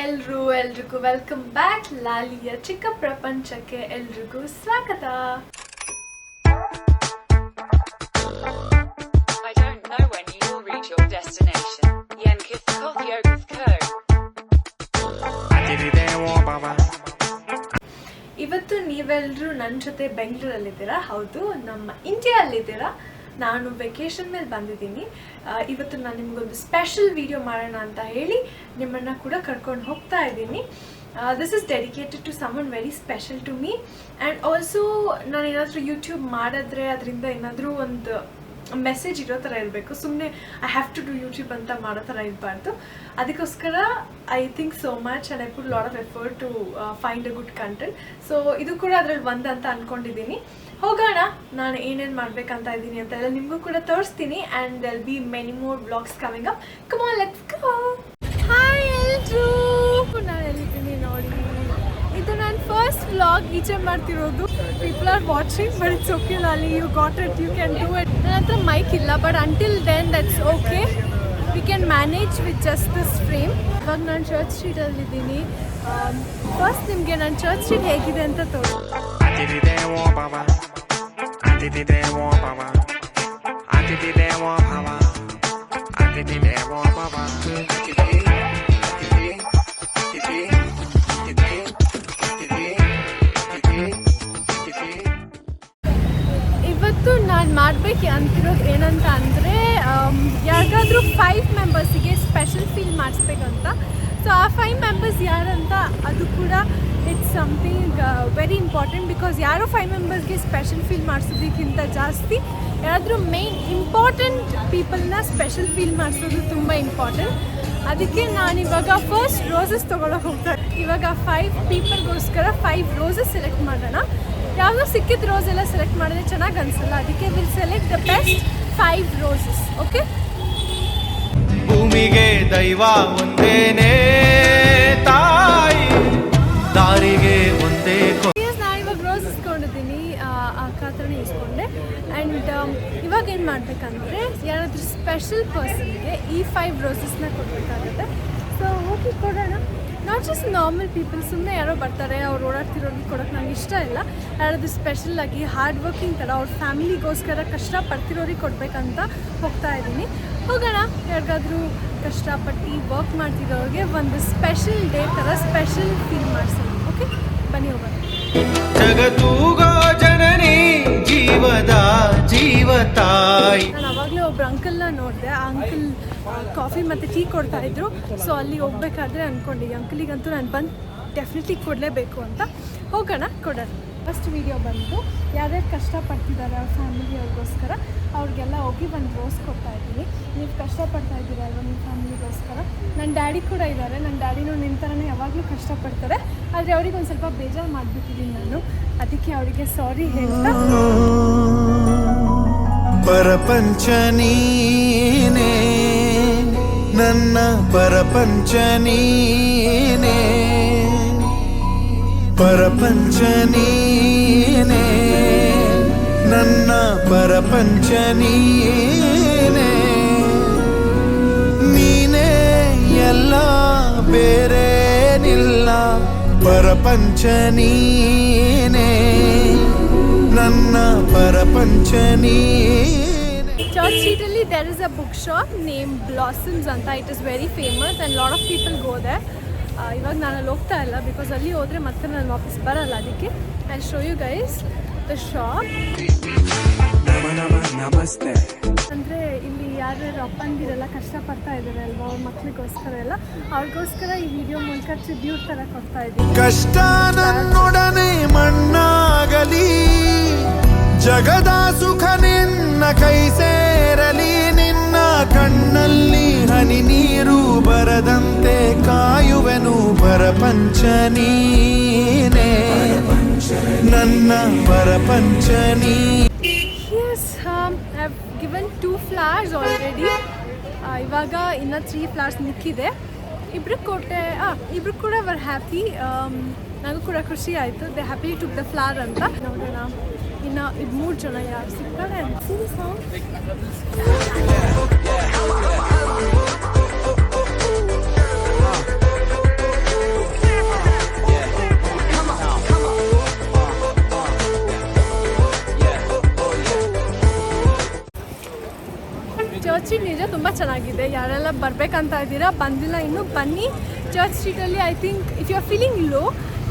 ಎಲ್ರು ಎಲ್ರಿಗೂ welcome back ಲಾಲಿಯ ಚಿಕ್ಕ ಪ್ರಪಂಚಕ್ಕೆ ಎಲ್ರಿಗೂ ಸ್ವಾಗತ I don't know when you will reach your destination. Yankif Kothyogoth Co. ಇವತ್ತು ನೀವೆಲ್ಲರೂ ನನ್ನ ಜೊತೆ ಬೆಂಗಳೂರಲ್ಲಿದ್ದೀರಾ ಹೌದು ನಮ್ಮ ಇಂಡಿಯಾಲ್ಲಿದ್ದೀರಾ ನಾನು ವೆಕೇಶನ್ ಮೇಲೆ ಬಂದಿದ್ದೀನಿ. ಇವತ್ತು ನಾನು ನಿಮಗೊಂದು ಸ್ಪೆಷಲ್ ವಿಡಿಯೋ ಮಾಡೋಣ ಅಂತ ಹೇಳಿ ನಿಮ್ಮನ್ನು ಕೂಡ ಕರ್ಕೊಂಡು ಹೋಗ್ತಾ ಇದ್ದೀನಿ. This is dedicated to someone very special to me and also ನಾನು ಏನಾದರೂ ಯೂಟ್ಯೂಬ್ ಮಾಡಿದ್ರೆ ಅದರಿಂದ ಏನಾದರೂ ಒಂದು ಮೆಸೇಜ್ ಇರೋ ಥರ ಇರಬೇಕು. ಸುಮ್ಮನೆ I have to do YouTube ಅಂತ ಮಾಡೋ ಥರ ಇರಬಾರ್ದು. ಅದಕ್ಕೋಸ್ಕರ I think so much and I put lot of effort to find a good content so ಇದು ಕೂಡ ಅದರಲ್ಲಿ ಒಂದು ಅಂತ ಅಂದ್ಕೊಂಡಿದ್ದೀನಿ ಹೋಗೋಣ. ನಾನು ಏನೇನು ಮಾಡ್ಬೇಕಂತ ಇದ್ದೀನಿ ಅಂತ ಎಲ್ಲ ನಿಮಗೂ ಕೂಡ ತೋರಿಸ್ತೀನಿ and there'll be many more blogs coming up come on let's go hi ಎಲ್ರು ನಾನು ಎಲ್ಲಿದ್ದೀನಿ ನೋಡಿ. ಇದು ನಾನು ಫಸ್ಟ್ ಬ್ಲಾಗ್ ಈಚೆ ಮಾಡ್ತಿರೋದು. People are watching but it's okay ಲಾಲಿ you got it you can do it ನನ್ನ ಹತ್ರ ಮೈಕ್ ಇಲ್ಲ but until then that's okay we can manage with just this frame ಇವಾಗ ನಾನು ಚರ್ಚ್ ಸ್ಟ್ರೀಟಲ್ಲಿದ್ದೀನಿ ಫಸ್ಟ್ ನಿಮಗೆ ನನ್ನ ಚರ್ಚ್ ಸ್ಟ್ರೀಟ್ ಹೇಗಿದೆ ಅಂತ ತೋರಿಸಿ Auntie Dewo Baba. Auntie Dewo Baba. ಇದೆ Dewo Baba. Auntie Dewo Baba. ಇವತ್ತು ನಾನು ಮಾಡಬೇಕು ಅಂತಿರೋದು ಏನಂತ ಅಂದರೆ ಯಾರಿಗಾದ್ರೂ ಫೈವ್ ಮೆಂಬರ್ಸಿಗೆ ಸ್ಪೆಷಲ್ ಫೀಲ್ ಮಾಡಿಸ್ಬೇಕಂತ ಸೊ ಆ ಫೈವ್ ಮೆಂಬರ್ಸ್ ಯಾರಂತ ಅದು ಕೂಡ it's something very important because ಯಾರೋ ಫೈವ್ ಮೆಂಬರ್ಸ್ಗೆ ಸ್ಪೆಷಲ್ ಫೀಲ್ ಮಾಡಿಸೋದಕ್ಕಿಂತ ಜಾಸ್ತಿ ಯಾರಾದರೂ ಮೇನ್ ಇಂಪಾರ್ಟೆಂಟ್ ಪೀಪಲ್ನ ಸ್ಪೆಷಲ್ ಫೀಲ್ ಮಾಡಿಸೋದು ತುಂಬ ಇಂಪಾರ್ಟೆಂಟ್ ಅದಕ್ಕೆ ನಾನು ಇವಾಗ ಫಸ್ಟ್ ರೋಸಸ್ ತೊಗೊಳಕ್ಕೆ ಹೋಗ್ತಾರೆ. ಇವಾಗ ಫೈವ್ ಪೀಪಲ್ಗೋಸ್ಕರ ಫೈವ್ ರೋಸಸ್ ಸೆಲೆಕ್ಟ್ ಮಾಡೋಣ. ಯಾವುದೋ ಸಿಕ್ಕಿದ ರೋಸ್ ಎಲ್ಲ ಸೆಲೆಕ್ಟ್ ಮಾಡಿದ್ರೆ ಚೆನ್ನಾಗಿ ಅನಿಸಲ್ಲ. ಅದಕ್ಕೆ will select the best five roses okay ಭೂಮಿಗೆ ದೈವ ಒಂದೇನೇ. ಆ್ಯಂಡ್ ಇವಾಗ ಏನು ಮಾಡಬೇಕಂದ್ರೆ ಯಾರಾದರೂ ಸ್ಪೆಷಲ್ ಪರ್ಸನ್ಗೆ ಈ ಫೈವ್ ರೋಸಸ್ನ ಕೊಡಬೇಕಾಗುತ್ತೆ. ಸೊ ಹೋಗಿ ಕೊಡೋಣ. ನಾಟ್ ಜಸ್ಟ್ ನಾರ್ಮಲ್ ಪೀಪಲ್ ಸುಮ್ಮನೆ ಯಾರೋ ಬರ್ತಾರೆ, ಅವ್ರು ಓಡಾಡ್ತಿರೋರಿಗೆ ಕೊಡೋಕೆ ನಂಗೆ ಇಷ್ಟ ಇಲ್ಲ. ಯಾರಾದರೂ ಸ್ಪೆಷಲ್ ಆಗಿ ಹಾರ್ಡ್ ವರ್ಕಿಂಗ್ ಥರ ಅವ್ರ ಫ್ಯಾಮಿಲಿಗೋಸ್ಕರ ಕಷ್ಟಪಡ್ತಿರೋರಿಗೆ ಕೊಡಬೇಕಂತ ಹೋಗ್ತಾ ಇದ್ದೀನಿ. ಹೋಗೋಣ. ಯಾರಿಗಾದರೂ ಕಷ್ಟಪಟ್ಟು ವರ್ಕ್ ಮಾಡ್ತಿರೋರಿಗೆ ಒಂದು ಸ್ಪೆಷಲ್ ಡೇ ಥರ ಸ್ಪೆಷಲ್ ಫೀಲ್ ಮಾಡಿಸೋಣ. ಓಕೆ ಬನ್ನಿ ಹೋಗೋಣ. ತಾಯಿ. ನಾನು ಅವಾಗಲೇ ಒಬ್ರು ಅಂಕಲ್ನ ನೋಡಿದೆ. ಆ ಅಂಕಲ್ ಕಾಫಿ ಮತ್ತು ಟೀ ಕೊಡ್ತಾ ಇದ್ರು. ಸೊ ಅಲ್ಲಿ ಹೋಗ್ಬೇಕಾದ್ರೆ ಅಂದ್ಕೊಂಡೆ ಈ ಅಂಕಲಿಗಂತೂ ನಾನು ಬಂದು ಡೆಫಿನೆಟ್ಲಿ ಕೊಡಲೇಬೇಕು ಅಂತ. ಹೋಗೋಣ, ಕೊಡೋಣ. ಫಸ್ಟ್ ವಿಡಿಯೋ ಬಂದು ಯಾರ್ಯಾರು ಕಷ್ಟಪಡ್ತಿದ್ದಾರೆ ಅವ್ರ ಫ್ಯಾಮಿಲಿಯವ್ರಿಗೋಸ್ಕರ ಅವ್ರಿಗೆಲ್ಲ ಹೋಗಿ ಒಂದು ರೋಸ್ ಕೊಡ್ತಾ ಇದ್ದೀನಿ. ನೀವು ಕಷ್ಟಪಡ್ತಾ ಇದ್ದೀರ ಅಲ್ವಾ ನಿಮ್ಮ ಫ್ಯಾಮಿಲಿಗೋಸ್ಕರ ನನ್ನ ಡ್ಯಾಡಿ ಕೂಡ ಇದ್ದಾರೆ ನನ್ನ ಡ್ಯಾಡಿನೂ ನಿಮ್ಮ ಥರನೇ ಯಾವಾಗಲೂ ಕಷ್ಟಪಡ್ತಾರೆ. ಆದರೆ ಅವ್ರಿಗೆ ಒಂದು ಸ್ವಲ್ಪ ಬೇಜಾರು ಮಾಡಿಬಿಟ್ಟಿದ್ದೀನಿ ನಾನು. ಅದಕ್ಕೆ ಅವರಿಗೆ ಸಾರಿ ಹೇಳ್ತಾ ಪರಪಂಚ ನೀನೇ ನನ್ನ ಪರಪಂಚ ನೀನೇ ನನ್ನ ಪರಪಂಚ ನೀನೇ ನೀನೇ ಎಲ್ಲ ಬೇರೇನಿಲ್ಲ ಪರಪಂಚ ನೀನೇ ಪರಪಂಚ ನೀನೇ church ಸ್ಟ್ರೀಟಲ್ಲಿ there is a book shop name blossoms ಅಂತ. It is very famous and lot of people ಗೋದೆ ಇವಾಗ ನಾನು ಅಲ್ಲಿ ಹೋಗ್ತಾ ಇಲ್ಲ ಬಿಕಾಸ್ ಅಲ್ಲಿ ಹೋದರೆ ಮತ್ತೆ ನಾನು ವಾಪಸ್ ಬರಲ್ಲ ಅದಕ್ಕೆ. And show you guys the shop ಅಂದರೆ ಇಲ್ಲಿ ಯಾರ್ಯಾರು ಅಪ್ಪಂದಿರೆಲ್ಲ ಕಷ್ಟಪಡ್ತಾ ಇದ್ದಾರೆ ಅಲ್ವಾ ಅವ್ರ ಮಕ್ಳಿಗೋಸ್ಕರ ಎಲ್ಲ. ಅವ್ರಿಗೋಸ್ಕರ ಈ ವಿಡಿಯೋ ಮೂಲಕ ಟ್ರಿಬ್ಯೂಟ್ ಥರ ಕೊಡ್ತಾ ಇದ್ದೀನಿ ಕಷ್ಟ ನನ್ನೊಡನೆ ಮಣ್ಣಾಗಲಿ. ಜಗದ ಸುಖ ನಿನ್ನ ಕೈ ಸೇರಲಿ ನಿನ್ನ ಕಣ್ಣಲ್ಲಿ ಹನಿ ನೀರು ಬರದಂತೆ ಕಾಯುವೆನು ಪರಪಂಚ ನೀನೇ ನನ್ನ ಪರಪಂಚ ನೀ Yes, um, ಆಲ್ರೆಡಿ ಇವಾಗ ಇನ್ನು ತ್ರೀ ಫ್ಲವರ್ಸ್ ಮಿಕ್ಕಿದೆ ಇಬ್ರಿಗೆ ಕೊಟ್ಟೆ ಆ ಇಬ್ರು ಕೂಡ ವರ್ ಹ್ಯಾಪಿ ನನಗೂ ಕೂಡ ಖುಷಿ ಆಯಿತು they happy took the flower ಅಂತ ನೋಡೋಣ ಇನ್ನು ಇದು ಮೂರು ಜನ ಯಾರು ಸಿಗ್ತಾರೆ ಯಾರೆಲ್ಲ ಬರಬೇಕಂತ ಇದ್ದೀರಾ ಬಂದಿಲ್ಲ ಇನ್ನೂ. ಬನ್ನಿ. Church ಸ್ಟ್ರೀಟಲ್ಲಿ I think if you are feeling low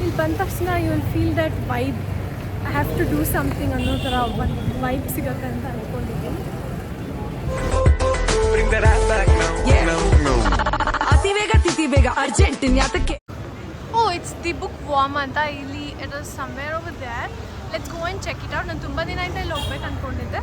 ಇಲ್ಲಿ ಬಂದ ತಕ್ಷಣ you will feel that vibe I have to do something ಅನ್ನೋ ಥರ ಒಂದು ವೈಬ್ ಸಿಗುತ್ತೆ ಅಂತ ಅಂದ್ಕೊಂಡಿದ್ದೀನಿ. ಅತಿ ಬೇಗ ತಿಥಿ ಬೇಗ ಅರ್ಜೆಂಟ್ ಯಾತಕ್ಕೆ oh it's the book worm ಅಂತ ಇಲ್ಲಿ it is somewhere over there let's go and check it out ನಾನು ತುಂಬ ದಿನ ಆಯಿತಾ ಇಲ್ಲಿ ಹೋಗ್ಬೇಕು ಅಂದ್ಕೊಂಡಿದ್ದೆ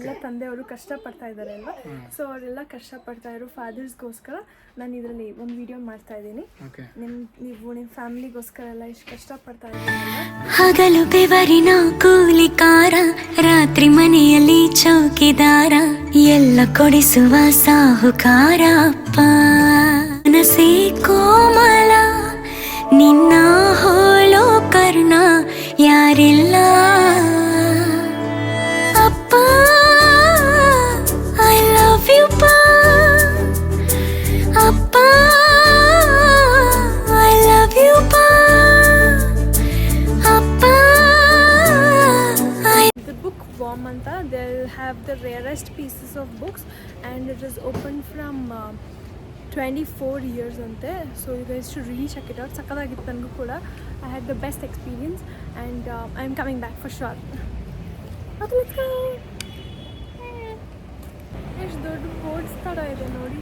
ಎಲ್ಲ ತಂದೆಯವರು ಕಷ್ಟಪಡ್ತಾ ಇದ್ದಾರೆ ಅಲ್ವಾ? ಸೊ ಅವರೆಲ್ಲ ಕಷ್ಟಪಡ್ತಾ ಇರೋ ಫಾದರ್ಸ್ಗೋಸ್ಕರ ನಾನು ಇದರಲ್ಲಿ ಒಂದು ವಿಡಿಯೋ ಮಾಡ್ತಾ ಇದ್ದೀನಿ. ನಿಮ್ ನೀವು ನಿಮ್ಮ ಫ್ಯಾಮಿಲಿಗೋಸ್ಕರ ಎಲ್ಲ ಇಷ್ಟು ಕಷ್ಟಪಡ್ತಾ ಇದ್ದೀರಲ್ವಾ ಹಗಲು ಬೆವರಿನ ಕೂಲಿಕಾರ ರಾತ್ರಿ ಮನೆಯಲ್ಲಿ ಚೌಕಿದಾರ ಎಲ್ಲ ಕೊಡಿಸುವ ಸಾಹುಕಾರ ಅಪ್ಪ. ಮನಸೇ ಕೋಮಲ ನಿನ್ನ ಹೋಲೋ ಕರ್ಣ ಯಾರಿಲ್ಲ rarest pieces of books and it is open from uh, 24 years ante. So you guys should really check it out. ಸಕ್ಕದಾಗಿತ್ತು ನನಗೂ ಕೂಡ I had the best experience and I am coming back for sure ಎಷ್ಟು ದೊಡ್ಡ boards ಥರ ಇದೆ ನೋಡಿ.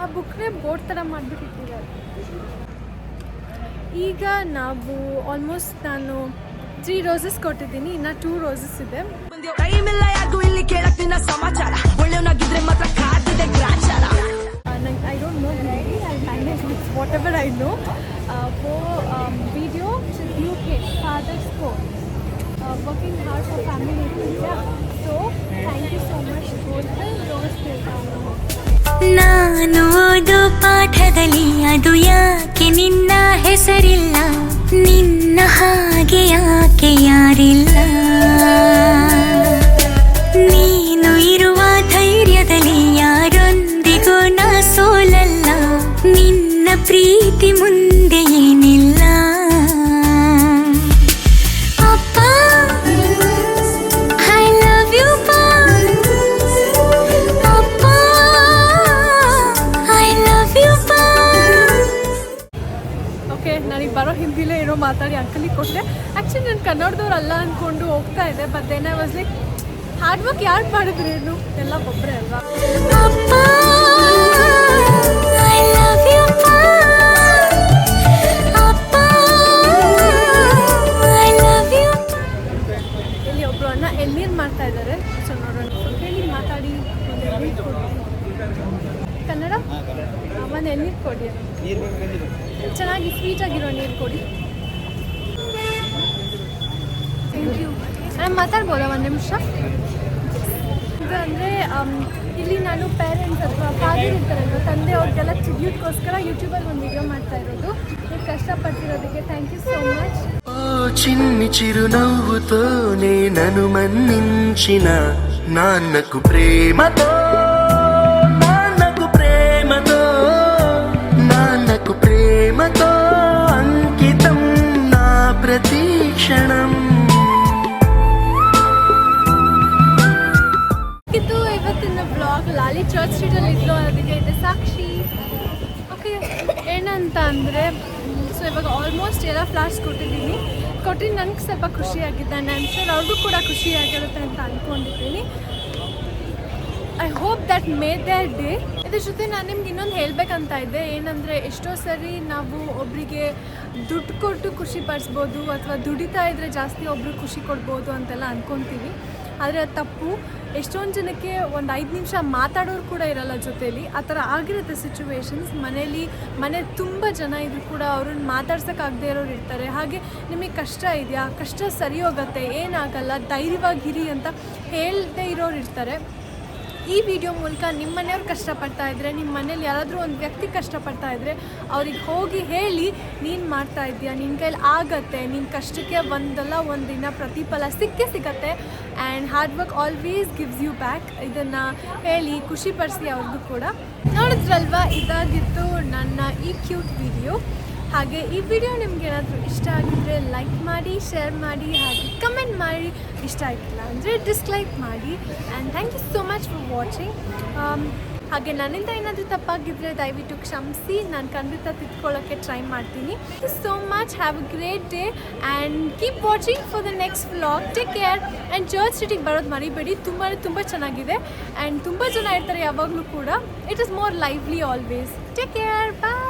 ಆ ಬುಕ್ನೇ board ಥರ ಮಾಡಿಬಿಟ್ಟಿದ್ದಾರೆ? ಈಗ ನಾವು ಆಲ್ಮೋಸ್ಟ್ ನಾನು ತ್ರೀ ರೋಸಸ್ ಕೊಟ್ಟಿದ್ದೀನಿ. ಇನ್ನು ಟೂ ರೋಸಸ್ ಇದೆ. ಇಲ್ಲಿ ಕೇಳಕ್ತಿನ ಸಮಾಚಾರ. ಒಳ್ಳೆಯನ ಗಿದ್ರೆ ಮಾತ್ರ ಕಾಡಿದೆ ಗ್ರಾಚಾರ. ನಾನು I don't know really I am finish what ever I know video video to you fathers for working hard for family so thank you so much rose ದೇತಾ ನಾನು ಒಡೋ ಪಾಠದಲಿ ಯದುಯಾ ಪ್ರೀತಿ ಮುಂದೆ ಏನಿಲ್ಲ. ಅಪ್ಪ ಐ ಲವ್ ಯು ಪಾ ಅಪ್ಪ ಐ ಲವ್ ಯು ಪಾ okay ನನಗೆ ಬರೋ ಹಿಂದಿಲೇ ಇರೋ ಮಾತಾಡಿ ಅಂಕಲಿಗೆ ಕೊಟ್ಟೆ. ಆ್ಯಕ್ಚುಲಿ ನಾನು ಕನ್ನಡದವ್ರು ಅಲ್ಲ ಅಂದ್ಕೊಂಡು ಹೋಗ್ತಾ ಇದ್ದೆ but then I was like hard work ಯಾರು ಮಾಡಿದ್ರು ಏನು? ಎಲ್ಲ ಒಬ್ಬರೇ ಅಲ್ವಾ? ನಾನು ಮಾತಾಡ್ಬೋದಾ ಒಂದು ನಿಮಿಷ ಇದು ಅಂದರೆ ಇಲ್ಲಿ ನಾನು ಪೇರೆಂಟ್ಸ್ ಅಥವಾ ಫಾದರ್ ಇರ್ತಾರಲ್ವ ತಂದೆ ಅವ್ರಿಗೆಲ್ಲ ಟ್ರಿಬ್ಯೂಟ್ಗೋಸ್ಕರ ಯೂಟ್ಯೂಬಲ್ಲಿ ಒಂದು ವಿಡಿಯೋ ಮಾಡ್ತಾ ಇರೋದು ನೀವು ಕಷ್ಟಪಟ್ಟಿರೋದಕ್ಕೆ ಥ್ಯಾಂಕ್ ಯು ಸೋ ಮಚ್ ఓ చిన్ని చిరునవ్వుతోనే నన్ను మన్నించిన నాన్నకు ప్రేమతో ಸೊ ಇವಾಗ ಆಲ್ಮೋಸ್ಟ್ ಎಲ್ಲ ಫ್ಲಾರ್ಸ್ ಕೊಟ್ಟಿದ್ದೀನಿ. ಕೊಟ್ಟು ನನಗೆ ಸ್ವಲ್ಪ ಖುಷಿಯಾಗಿದೆ. ನಾನು ಸರ್ ಅವ್ರಿಗೂ ಕೂಡ ಖುಷಿಯಾಗಿರುತ್ತೆ ಅಂತ ಅಂದ್ಕೊಂಡಿದ್ದೀನಿ I hope that may there day ಇದ್ರ ಜೊತೆ ನಾನು ನಿಮ್ಗೆ ಇನ್ನೊಂದು ಹೇಳಬೇಕಂತ ಇದ್ದೆ. ಏನಂದರೆ, ಎಷ್ಟೋ ಸರಿ ನಾವು ಒಬ್ಬರಿಗೆ ದುಡ್ಡು ಕೊಟ್ಟು ಖುಷಿ ಪಡಿಸ್ಬೋದು ಅಥವಾ ದುಡಿತಾ ಇದ್ದರೆ ಜಾಸ್ತಿ ಒಬ್ರಿಗೆ ಖುಷಿ ಕೊಡ್ಬೋದು ಅಂತೆಲ್ಲ ಅಂದ್ಕೊತೀವಿ ಆದರೆ ಅದು ತಪ್ಪು. ಎಷ್ಟೊಂದು ಜನಕ್ಕೆ ಒಂದು ಐದು ನಿಮಿಷ ಮಾತಾಡೋರು ಕೂಡ ಇರಲ್ಲ ಜೊತೇಲಿ. ಆ ಥರ ಆಗಿರುತ್ತೆ ಸಿಚುವೇಶನ್ಸ್ ಮನೇಲಿ ಮನೆ ತುಂಬ ಜನ ಇದ್ರು ಕೂಡ ಅವ್ರನ್ನ ಮಾತಾಡ್ಸೋಕ್ಕಾಗದೇ ಇರೋರು ಇರ್ತಾರೆ. ಹಾಗೆ ನಿಮಗೆ ಕಷ್ಟ ಇದೆಯಾ? ಕಷ್ಟ ಸರಿ ಹೋಗುತ್ತೆ. ಏನಾಗಲ್ಲ ಧೈರ್ಯವಾಗಿರಿ ಅಂತ ಹೇಳ್ದೇ ಇರೋರು ಇರ್ತಾರೆ. ಈ ವಿಡಿಯೋ ಮೂಲಕ ನಿಮ್ಮ ಮನೆಯವ್ರು ಕಷ್ಟಪಡ್ತಾ ಇದ್ದರೆ ನಿಮ್ಮ ಮನೇಲಿ ಯಾರಾದರೂ ಒಂದು ವ್ಯಕ್ತಿ ಕಷ್ಟಪಡ್ತಾ ಇದ್ದರೆ ಅವ್ರಿಗೆ ಹೋಗಿ ಹೇಳಿ, ನೀನು ಮಾಡ್ತಾ ಇದೆಯಾ ನಿನ್ನ ಕೈಲಿ ಆಗತ್ತೆ. ನಿನ್ನ ಕಷ್ಟಕ್ಕೆ ಒಂದಲ್ಲ ಒಂದಿನ ಪ್ರತಿಫಲ ಸಿಕ್ಕೇ ಸಿಗತ್ತೆ. And hard work always gives you back ಇದನ್ನು ಹೇಳಿ ಖುಷಿಪಡಿಸಿ ಅವ್ರಿಗೂ ಕೂಡ. ನೋಡಿದ್ರಲ್ವಾ? ಇದಾಗಿತ್ತು ನನ್ನ ಈ ಕ್ಯೂಟ್ ವಿಡಿಯೋ ಹಾಗೆ ಈ ವಿಡಿಯೋ ನಿಮ್ಗೆ ಏನಾದರೂ ಇಷ್ಟ ಆಗಿದ್ರೆ ಲೈಕ್ ಮಾಡಿ ಶೇರ್ ಮಾಡಿ, ಹಾಗೆ ಕಮೆಂಟ್ ಮಾಡಿ. ಇಷ್ಟ ಆಗಿಲ್ಲ ಅಂದರೆ ಡಿಸ್ಲೈಕ್ ಮಾಡಿ. And thank you so much for watching ಹಾಗೆ ನನ್ನಿಂದ ಏನಾದರೂ ತಪ್ಪಾಗಿದ್ದರೆ ದಯವಿಟ್ಟು ಕ್ಷಮಿಸಿ. ನಾನು ಖಂಡಿತ ತಿದ್ಕೊಳ್ಳೋಕ್ಕೆ ಟ್ರೈ ಮಾಡ್ತೀನಿ. So much have a great day and keep watching for the next vlog take care and church ಸಿಟಿಗೆ ಬರೋದು ಮರಿಬೇಡಿ. ತುಂಬ ತುಂಬ ಚೆನ್ನಾಗಿದೆ. ಆ್ಯಂಡ್ ತುಂಬ ಜನ ಇರ್ತಾರೆ ಯಾವಾಗಲೂ ಕೂಡ. It is more lively always take care bye